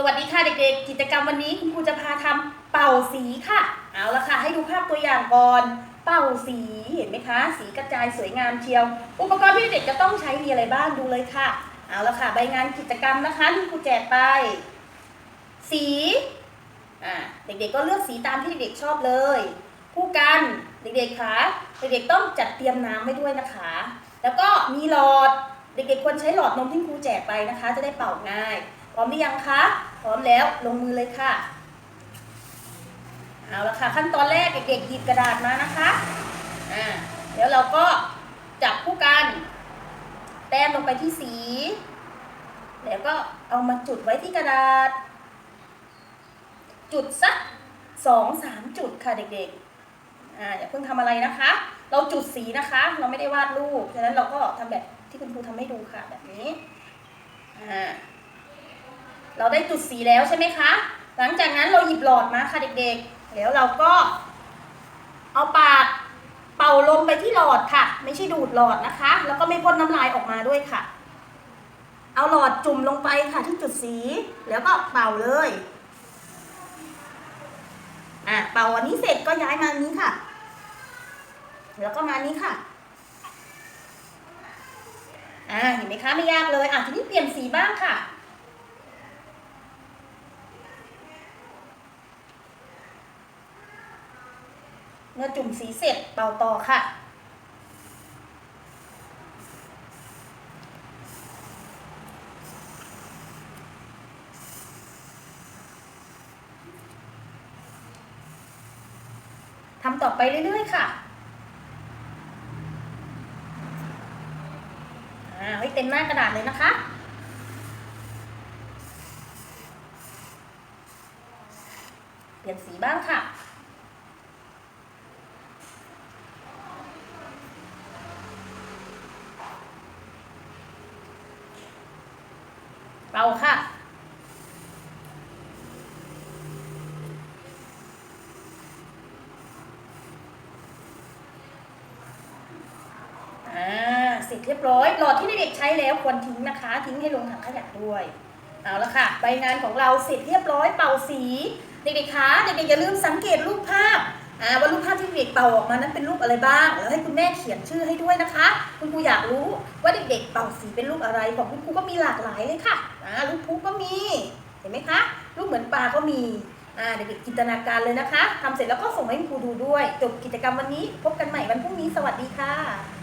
สวัสดีค่ะเด็กๆ กิจกรรมวันนี้คุณครูจะพาทำเป่าสีค่ะ เอาละค่ะ ให้ดูภาพตัวอย่างก่อน เป่าสีเห็นไหมคะ สีกระจายสวยงามเชียว อุปกรณ์ที่เด็กจะต้องใช้มีอะไรบ้างดูเลยค่ะ เอาละค่ะ ใบงานกิจกรรมนะคะที่ครูแจกไป สีอ่าเด็กๆก็เลือกสีตามที่เด็กๆชอบเลยผู้กันเด็กๆคะเด็กๆต้องจัดเตรียมน้ำไว้ด้วยนะคะ แล้วก็มีหลอดเด็กๆควรใช้หลอดนมที่ครูแจกไปนะคะ จะได้เป่าง่าย ร้อมหรือยังคะ พร้อมแล้วลงมือเลยค่ะ เอาละค่ะ ขั้นตอนแรกเด็กๆหยิบกระดาษมานะคะอ่าแล้วเราก็จับคู่กัน แต้มลงไปที่สี แล้วก็เอามาจุดไว้ที่กระดาษ จุดสักสองสามจุดค่ะเด็กๆ อ่าอย่าเพิ่งทำอะไรนะคะ เราจุดสีนะคะ เราไม่ได้วาดรูป ฉะนั้นเราก็ทำแบบที่คุณครูทำให้ดูค่ะแบบนี้ อ่า เราได้จุดสีแล้วใช่ไหมคะ หลังจากนั้นเราหยิบหลอดมาค่ะเด็กๆ แล้วเราก็ เอาปากเป่าลมไปที่หลอดค่ะ ไม่ใช่ดูดหลอดนะคะ แล้วก็ไม่พ่นน้ำลายออกมาด้วยค่ะ เอาหลอดจุ่มลงไปค่ะที่จุดสี แล้วก็เป่าเลยอะเป่าอันนี้เสร็จก็ย้ายมาอันนี้ค่ะ แล้วก็มาอันนี้ค่ะอ่าเห็นไหมคะไม่ยากเลยอะทีนี้เปลี่ยนสีบ้างค่ะ เมื่อจุ่มสีเสร็จเป่าต่อค่ะ ทำต่อไปเรื่อยๆค่ะอ่าให้เต็มหน้ากระดาษเลยนะคะเปลี่ยนสีบ้างค่ะ เป่าค่ะ อ่า เสร็จเรียบร้อย หลอดที่เด็กๆใช้แล้วควรทิ้งนะคะ ทิ้งให้ลงถังขยะด้วย เอาละค่ะ ใบงานของเราเสร็จเรียบร้อยเป่าสี เด็กๆคะ เด็กๆอย่าลืมสังเกตรูปภาพ ว่ารูปภาพที่เด็กเป่าออกมานั้นเป็นรูปอะไรบ้าง แล้วให้คุณแม่เขียนชื่อให้ด้วยนะคะ คุณครูอยากรู้ว่าเด็กๆเป่าสีเป็นรูปอะไรของคุณครูก็มีหลากหลายเลยค่ะรูปพุก็มีเห็นไหมคะรูปเหมือนปลาก็มีเด็กๆจินตนาการเลยนะคะทำเสร็จแล้วก็ส่งให้คุณครูดูด้วย จบกิจกรรมวันนี้ พบกันใหม่วันพรุ่งนี้สวัสดีค่ะ